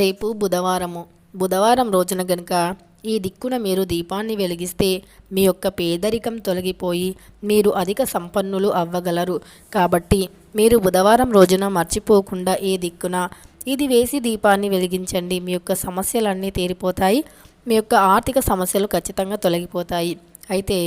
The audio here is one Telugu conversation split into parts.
రేపు బుధవారము. బుధవారం రోజున గనుక ఈ దిక్కున మీరు దీపాన్ని వెలిగిస్తే మీ యొక్క పేదరికం తొలగిపోయి మీరు అధిక సంపన్నులు అవ్వగలరు. కాబట్టి మీరు బుధవారం రోజున మర్చిపోకుండా ఈ దిక్కున ఇది వేసి దీపాన్ని వెలిగించండి. మీ యొక్క సమస్యలన్నీ తీరిపోతాయి. మీ యొక్క ఆర్థిక సమస్యలు ఖచ్చితంగా తొలగిపోతాయి. అయితే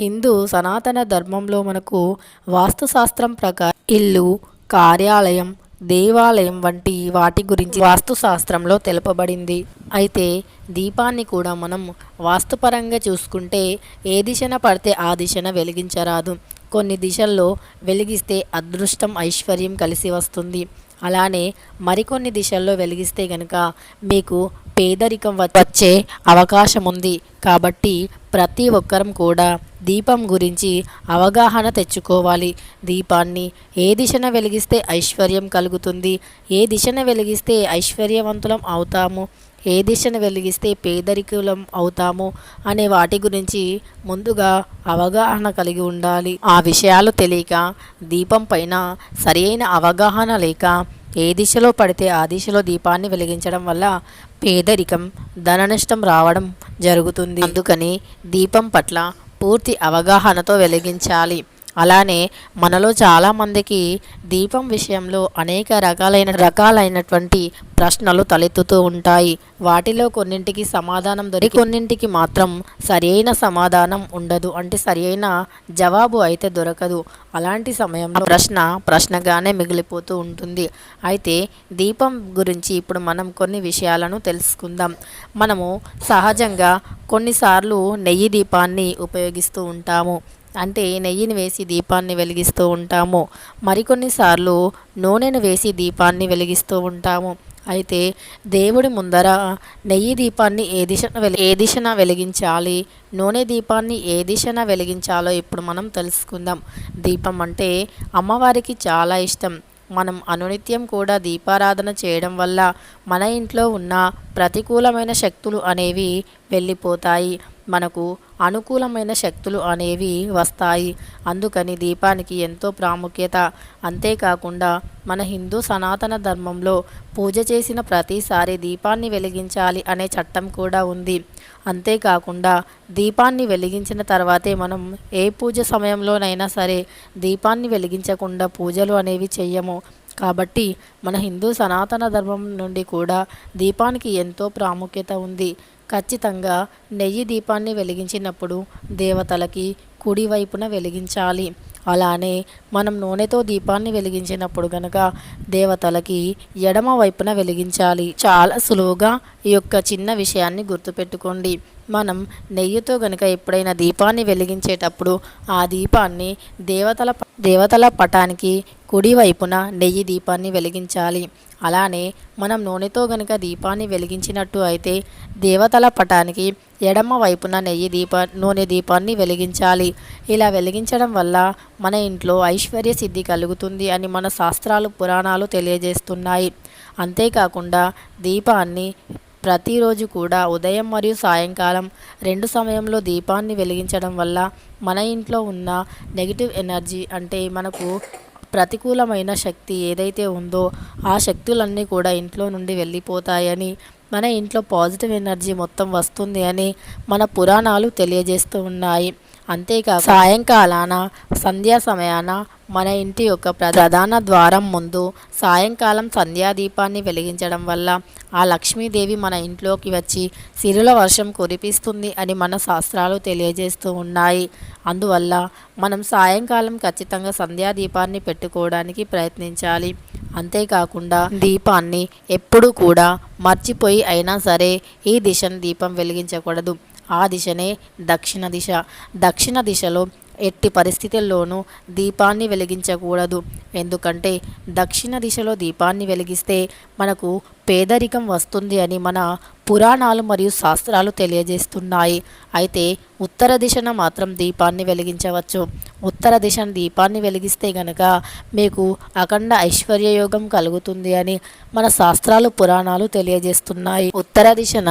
హిందూ సనాతన ధర్మంలో మనకు వాస్తుశాస్త్రం ప్రకారం ఇల్లు కార్యాలయం దేవాలయం వంటి వాటి గురించి వాస్తుశాస్త్రంలో తెలుపబడింది. అయితే దీపాన్ని కూడా మనం వాస్తుపరంగా చూసుకుంటే ఏ దిశన పడితే ఆ దిశన వెలిగించరాదు. కొన్ని దిశల్లో వెలిగిస్తే అదృష్టం ఐశ్వర్యం కలిసి వస్తుంది. అలానే మరికొన్ని దిశల్లో వెలిగిస్తే గనుక మీకు పేదరికం వచ్చే అవకాశం ఉంది కాబట్టి ప్రతి ఒక్కరం కూడా దీపం గురించి అవగాహన తెచ్చుకోవాలి. దీపాన్ని ఏ దిశన వెలిగిస్తే ఐశ్వర్యం కలుగుతుంది? ఏ దిశన వెలిగిస్తే ఐశ్వర్యవంతులం అవుతాము? ఏ దిశను వెలిగిస్తే పేదరికులం అవుతాము? అనే వాటి గురించి ముందుగా అవగాహన కలిగి ఉండాలి. ఆ విషయాలు తెలియక దీపం పైన సరైన అవగాహన లేక ఏ దిశలో పడితే ఆ దిశలో దీపాన్ని వెలిగించడం వల్ల పేదరికం ధన నష్టం రావడం జరుగుతుంది. అందుకని దీపం పట్ల పూర్తి అవగాహనతో వెలిగించాలి. అలానే మనలో చాలామందికి దీపం విషయంలో అనేక రకాలైన రకాలైనటువంటి ప్రశ్నలు తలెత్తుతూ ఉంటాయి. వాటిలో కొన్నింటికి సమాధానం దొరికి కొన్నింటికి మాత్రం సరైన సమాధానం ఉండదు. అంటే సరైన జవాబు అయితే దొరకదు. అలాంటి సమయంలో ప్రశ్న ప్రశ్నగానే మిగిలిపోతూ ఉంటుంది. అయితే దీపం గురించి ఇప్పుడు మనం కొన్ని విషయాలను తెలుసుకుందాం. మనము సహజంగా కొన్నిసార్లు నెయ్యి దీపాన్ని ఉపయోగిస్తూ ఉంటాము. అంటే నెయ్యిని వేసి దీపాన్ని వెలిగిస్తూ ఉంటాము. మరికొన్నిసార్లు నూనెను వేసి దీపాన్ని వెలిగిస్తూ ఉంటాము. అయితే దేవుడి ముందర నెయ్యి దీపాన్ని ఏ దిశన వెలి ఏ దిశన వెలిగించాలి? నూనె దీపాన్ని ఏ దిశన వెలిగించాలో ఇప్పుడు మనం తెలుసుకుందాం. దీపం అంటే అమ్మవారికి చాలా ఇష్టం. మనం అనునిత్యం కూడా దీపారాధన చేయడం వల్ల మన ఇంట్లో ఉన్న ప్రతికూలమైన శక్తులు అనేవి వెళ్ళిపోతాయి. మనకు అనుకూలమైన శక్తులు అనేవి వస్తాయి. అందుకని దీపానికి ఎంతో ప్రాముఖ్యత. అంతేకాకుండా మన హిందూ సనాతన ధర్మంలో పూజ చేసిన ప్రతిసారి దీపాన్ని వెలిగించాలి అనే చట్టం కూడా ఉంది. అంతేకాకుండా దీపాన్ని వెలిగించిన తర్వాతే మనం ఏ పూజ సమయంలోనైనా సరే దీపాన్ని వెలిగించకుండా పూజలు అనేవి చెయ్యము. కాబట్టి మన హిందూ సనాతన ధర్మం నుండి కూడా దీపానికి ఎంతో ప్రాముఖ్యత ఉంది. ఖచ్చితంగా నెయ్యి దీపాన్ని వెలిగించినప్పుడు దేవతలకి కుడివైపున వెలిగించాలి. అలానే మనం నూనెతో దీపాన్ని వెలిగించినప్పుడు గనక దేవతలకి ఎడమ వైపున వెలిగించాలి. చాలా సులువుగా ఈ యొక్క చిన్న విషయాన్ని గుర్తుపెట్టుకోండి. మనం నెయ్యితో గనక ఎప్పుడైనా దీపాన్ని వెలిగించేటప్పుడు ఆ దీపాన్ని దేవతల దేవతల పటానికి కుడి వైపున నెయ్యి దీపాన్ని వెలిగించాలి. అలానే మనం నూనెతో గనక దీపాన్ని వెలిగించినట్టు అయితే దేవతల పటానికి ఎడమ వైపున నెయ్యి దీప నూనె దీపాన్ని వెలిగించాలి. ఇలా వెలిగించడం వల్ల మన ఇంట్లో ఐశ్వర్య సిద్ధి కలుగుతుంది అని మన శాస్త్రాలు పురాణాలు తెలియజేస్తున్నాయి. అంతేకాకుండా దీపాన్ని ప్రతిరోజు కూడా ఉదయం మరియు సాయంకాలం రెండు సమయంలో దీపాన్ని వెలిగించడం వల్ల మన ఇంట్లో ఉన్న నెగిటివ్ ఎనర్జీ అంటే మనకు ప్రతికూలమైన శక్తి ఏదైతే ఉందో ఆ శక్తులన్నీ కూడా ఇంట్లో నుండి వెళ్ళిపోతాయని మన ఇంట్లో పాజిటివ్ ఎనర్జీ మొత్తం వస్తుంది అని మన పురాణాలు తెలియజేస్తూ ఉన్నాయి. అంతేకాక సాయంకాలాన సంధ్యా సమయాన మన ఇంటి యొక్క ప్రధాన ద్వారం ముందు సాయంకాలం సంధ్యాదీపాన్ని వెలిగించడం వల్ల ఆ లక్ష్మీదేవి మన ఇంట్లోకి వచ్చి సిరుల వర్షం కురిపిస్తుంది అని మన శాస్త్రాలు తెలియజేస్తూ ఉన్నాయి. అందువల్ల మనం సాయంకాలం ఖచ్చితంగా సంధ్యాదీపాన్ని పెట్టుకోవడానికి ప్రయత్నించాలి. అంతేకాకుండా దీపాన్ని ఎప్పుడు కూడా మర్చిపోయి అయినా సరే ఈ దిశను దీపం వెలిగించకూడదు. ఆ దిశనే దక్షిణ దిశ. దక్షిణ దిశలో ఎట్టి పరిస్థితుల్లోనూ దీపాన్ని వెలిగించకూడదు. ఎందుకంటే దక్షిణ దిశలో దీపాన్ని వెలిగిస్తే మనకు పేదరికం వస్తుంది అని మన పురాణాలు మరియు శాస్త్రాలు తెలియజేస్తున్నాయి. అయితే ఉత్తర దిశన మాత్రం దీపాన్ని వెలిగించవచ్చు. ఉత్తర దిశన దీపాన్ని వెలిగిస్తే గనక మీకు అఖండ ఐశ్వర్యయోగం కలుగుతుంది అని మన శాస్త్రాలు పురాణాలు తెలియజేస్తున్నాయి. ఉత్తర దిశన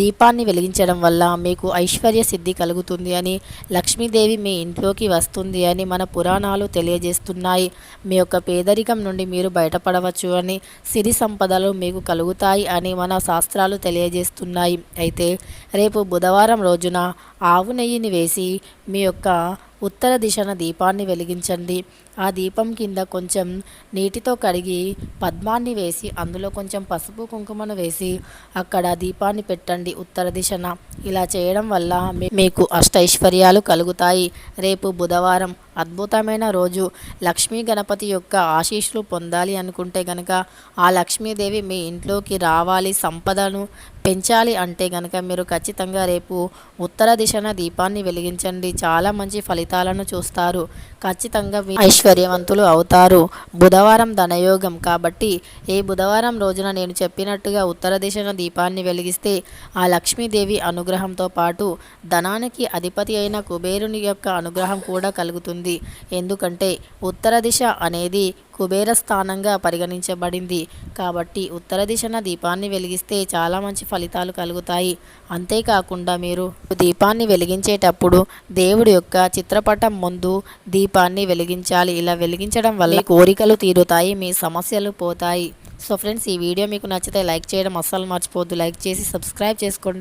దీపాన్ని వెలిగించడం వల్ల మీకు ఐశ్వర్య సిద్ధి కలుగుతుంది అని లక్ష్మీదేవి మీ ఇంట్లోకి వస్తుంది అని మన పురాణాలు తెలియజేస్తున్నాయి. మీ యొక్క పేదరికం నుండి మీరు బయటపడవచ్చు అని సిరి సంపదలు మీకు కలుగుతాయి అని మన శాస్త్రాలు తెలియజేస్తున్నాయి. అయితే రేపు బుధవారం రోజున ఆవు నెయ్యిని వేసి మీ యొక్క ఉత్తర దిశన దీపాన్ని వెలిగించండి. ఆ దీపం కింద కొంచెం నీటితో కడిగి పద్మాన్ని వేసి అందులో కొంచెం పసుపు కుంకుమను వేసి అక్కడ దీపాన్ని పెట్టండి ఉత్తర దిశన. ఇలా చేయడం వల్ల మీకు అష్టైశ్వర్యాలు కలుగుతాయి. రేపు బుధవారం అద్భుతమైన రోజు. లక్ష్మీ గణపతి యొక్క ఆశీస్సులు పొందాలి అనుకుంటే గనక ఆ లక్ష్మీదేవి మీ ఇంట్లోకి రావాలి. సంపదను పెంచాలి అంటే కనుక మీరు ఖచ్చితంగా రేపు ఉత్తర దిశన దీపాన్ని వెలిగించండి. చాలా మంచి ఫలితాలను చూస్తారు. ఖచ్చితంగా ఐశ్వర్యవంతులు అవుతారు. బుధవారం ధనయోగం కాబట్టి ఏ బుధవారం రోజున నేను చెప్పినట్టుగా ఉత్తర దిశన దీపాన్ని వెలిగిస్తే ఆ లక్ష్మీదేవి అనుగ్రహంతో పాటు ధనానికి అధిపతి అయిన కుబేరుని యొక్క అనుగ్రహం కూడా కలుగుతుంది. ఎందుకంటే ఉత్తర దిశ అనేది కుబేర స్థానంగా పరిగణించబడింది. కాబట్టి ఉత్తర దిశన దీపాన్ని వెలిగిస్తే చాలా మంచి ఫలితాలు కలుగుతాయి. అంతేకాకుండా మీరు దీపాన్ని వెలిగించేటప్పుడు దేవుడి యొక్క చిత్రపటం ముందు దీపాన్ని వెలిగించాలి. ఇలా వెలిగించడం వల్ల కోరికలు తీరుతాయి మీ సమస్యలు పోతాయి. సో ఫ్రెండ్స్ ఈ వీడియో మీకు నచ్చితే లైక్ చేయడం అస్సలు మర్చిపోద్దు లైక్ చేసి సబ్స్క్రైబ్ చేసుకోండి.